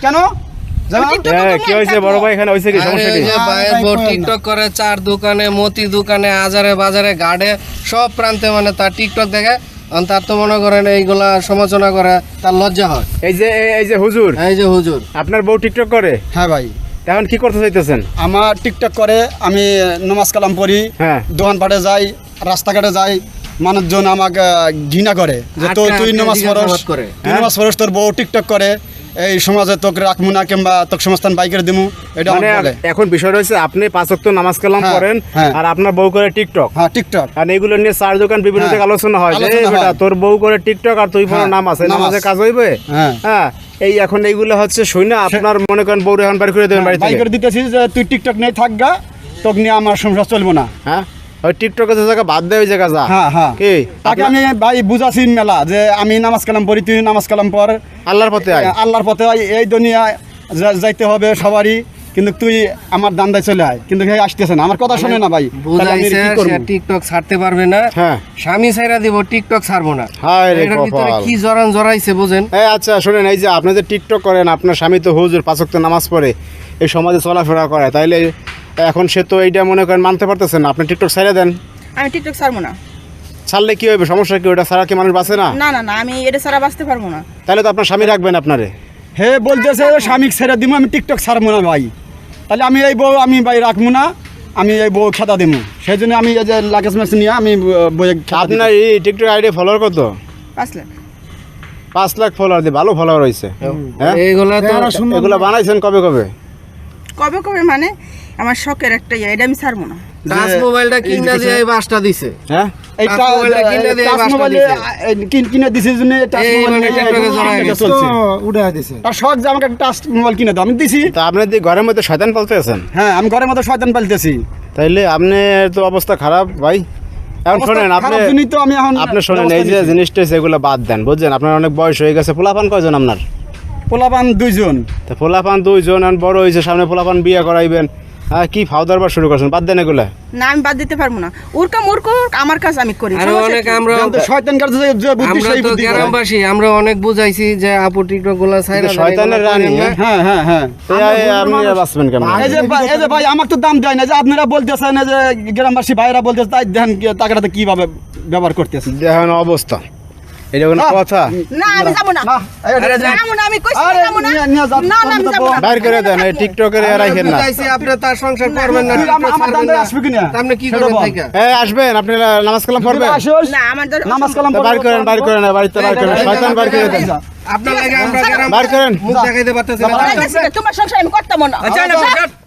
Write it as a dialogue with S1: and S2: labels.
S1: কেন?
S2: হ্যাঁ,
S3: করব
S2: কি হয়েছে? বড় ভাই এখানে হয়েছে কি? সমস্যা কি?
S4: যে
S1: হ্যাঁ,
S4: ভাইয়ের
S1: ভাই,
S4: বউ
S1: করেন না।
S4: টিকটক করে চার দোকানে মতি দোকানে আজারে বাজারে গাড়ে সব প্রান্তে মানে তার টিকটক দেখে তার তো মনে করেন এইগুলা সমালোচনা করে তার লজ্জা হয়।
S2: এই যে এই- এই যে হুজুর।
S4: এই যে হুজুর।
S2: আপনার বউ টিকটক করে?
S1: হ্যাঁ ভাই।
S2: এখন কি করতে চাইতেছেন?
S1: আমার টিকটক করে আমি নমাজ কালাম পড়ি
S2: হ্যাঁ।
S1: দোকানপাটে যাই রাস্তাঘাটে যাই মানুষজন আমাকে ঘৃণা করে যে তো
S4: আটকা
S1: তুই নমাজ পড়স
S4: করে।
S1: তুই নমাজ পড়স তোর বউ টিকটক করে। এই সমাজে তোকে রাখব না কিংবা তোকে সমস্থান বাইকের দিমু এটা
S2: মানে এখন বিষয় রয়েছে আপনি পাঁচ ওয়াক্ত নামাজ কালাম
S1: হ্যাঁ,
S2: করেন
S1: হ্যাঁ।
S2: আর আপনার বউ করে টিকটক।
S1: হ্যাঁ টিকটক।
S2: আর এইগুলো নিয়ে চার দোকান বিভিন্ন
S1: হ্যাঁ,
S2: জায়গায় আলোচনা হয় যে বেটা তোর বউ করে টিকটক আর তুই পড়ো
S1: হ্যাঁ,
S2: নামাজ এই
S1: নামাজে
S2: কাজ হইবে?
S1: হ্যাঁ।
S2: হ্যাঁ এই এখন এইগুলো হচ্ছে শুনে আপনার মনে করেন বউ এখন বাড়ি করে দেবেন বাড়ি থেকে।
S1: বাইকের দিতেছিস যে তুই টিকটক নেই থাকগা তোকে নিয়ে আমার সংসার চলবো না।
S2: হ্যাঁ। ওই টিকটকে যে জায়গা বাদ দেয় ওই জায়গা যা।
S1: হ্যাঁ হ্যাঁ।
S2: কি?
S1: তাকে আমি ভাই বুঝাছি মেলা যে আমি নামাজ কালাম পড়ি তুই নামাজ কালাম পড়।
S2: আল্লাহর পথে
S1: আল্লাহর পথে এই দুনিয়ায় যা- যাইতে হবে সবারই কিন্তু তুই আমার দান্দায় চলে আয়। কিন্তু আসতেছে না আমার কথা শুনে না ভাই।
S4: টিকটক ছাড়তে পারবে না।
S2: হ্যাঁ।
S4: স্বামী ছাইরা দিব টিকটক ছাড়বো না।
S2: হায় রে
S4: এটার ভিতরে কি জরান জরাইছে বুঝেন?
S2: এই আচ্ছা শুনেন এই যে আপনি যে টিকটক করেন আপনার স্বামী তো হুজুর পাঁচক্ত নামাজ পড়ে এই সমাজে চলাফেরা করে তাইলে এখন সে তো এইটা মনে করেন মানতে পারতেছেন না। আপনি টিকটক ছেড়ে দেন।
S3: আমি টিকটক ছাড়বো না।
S2: ছাড়লে কি হবে সমস্যা কি? ওটা ছাড়া কি মানুষ বাঁচে না?
S3: না না না আমি এটা ছাড়া বাঁচতে পারব না।
S2: তাহলে তো আপনার স্বামী রাখবেন আপনারে।
S1: হে বলতেছে স্বামী ছেড়ে দিব আমি টিকটক ছাড়বো না ভাই। তাহলে আমি এই বউ আমি ভাই রাখব না আমি এই বউ খেতা দেবো সেই জন্য আমি এই যে লাগেজ ম্যাচ নিয়ে আমি বইয়ে
S2: আপনার এই টিকটক আইডি ফলোয়ার কত?
S3: পাঁচ লাখ।
S2: পাঁচ লাখ ফলোয়ার দিয়ে ভালো ফলোয়ার হয়েছে হ্যাঁ?
S4: এইগুলা তো
S2: এগুলো বানাইছেন কবে কবে?
S3: কবে কবে মানে আমার শখের একটা ইয়ে এটা আমি ছাড়বো না।
S4: টাচ মোবাইলটা কিনা দিয়ে এই বাসটা দিছে।
S2: হ্যাঁ?
S1: এই
S4: টাচ মোবাইলটা কিনে দিয়ে এই বাসটা
S1: মোবাইলে
S4: দিছে।
S1: দিছে জন্য টাচ মোবাইল নিয়ে
S4: টিকটকে জড়ায়
S1: টিকটকে
S4: গেছে।
S1: চলছে। তার শখ যে আমাকে টাচ মোবাইল কিনে দাও আমি দিছি।
S2: তা আপনি ঘরের মধ্যে শয়তান পালতে আছেন
S1: হ্যাঁ আমি ঘরের মধ্যে শয়তান পালতেছি।
S2: তাইলে আপনি তো অবস্থা খারাপ ভাই। এখন শোনেন আপনি
S1: তো আমি এখন
S2: আপনি শোনেন এই যে জিনিসটা সেগুলো বাদ দেন বুঝছেন? আপনার অনেক বয়স হয়ে গেছে পোলাপান কয়জন আপনার?
S1: পোলাপান দুইজন।
S2: তা পোলাপান দুইজন এখন বড় হয়েছে সামনে পোলাপান বিয়ে করাইবেন। হ্যাঁ কি ফাউদার বার শুরু করছেন? বাদ দেন এগুলা।
S3: না আমি বাদ দিতে পারব না। ওর কাম ওর আমার কাজ আমি করি। আরও
S4: অনেক আমরা
S1: শয়তান কাজ যে বুদ্ধি সেই বুদ্ধি
S4: গ্রামবাসী আমরা অনেক বুঝাইছি যে আপু টিকটকগুলা ছাইরা
S2: শয়তানের রানী, হ্যাঁ?
S1: হ্যাঁ হ্যাঁ।
S2: তো এই আপনি বাঁচবেন কেমন?
S1: এই যে ভাই- এই যে ভাই আমার তো দাম দেয় না। যে আপনারা বলতেছেন যে গ্রামবাসী ভাইরা বলতেছে তাই দেখেন কি- টাকাটা কীভাবে ব্যবহার করতেছে
S2: দেখেন অবস্থা। এটা কোনো কথা?
S3: না আমি যাব না।
S1: না,
S4: আরে যা।
S3: না আমি কইছি যাব না। না না আমি যাব না।
S2: বাইর করে দেন এই টিকটকের এ রাখেন না।
S4: বুঝাইছি আপনি তার সংসার করবেন না
S1: আমার- দান্দা
S4: না।
S1: আসবে কিনা?
S4: তা আপনি কি করবেন। থেকে
S2: এই আসবেন আপনি নামাজ কালাম পড়বেন?
S3: না আমার
S1: নামাজ কালাম
S2: বার করেন বার করেন বাড়িতে বার করেন শয়তান বার করে দেন।
S4: আপনার লাগে আমরা
S2: বার করেন।
S4: মুখ দেখাইতে পারতেছি না।
S3: আমার কাছে তোমার সংসার আমি করতাম না।
S4: আচ্ছা, না,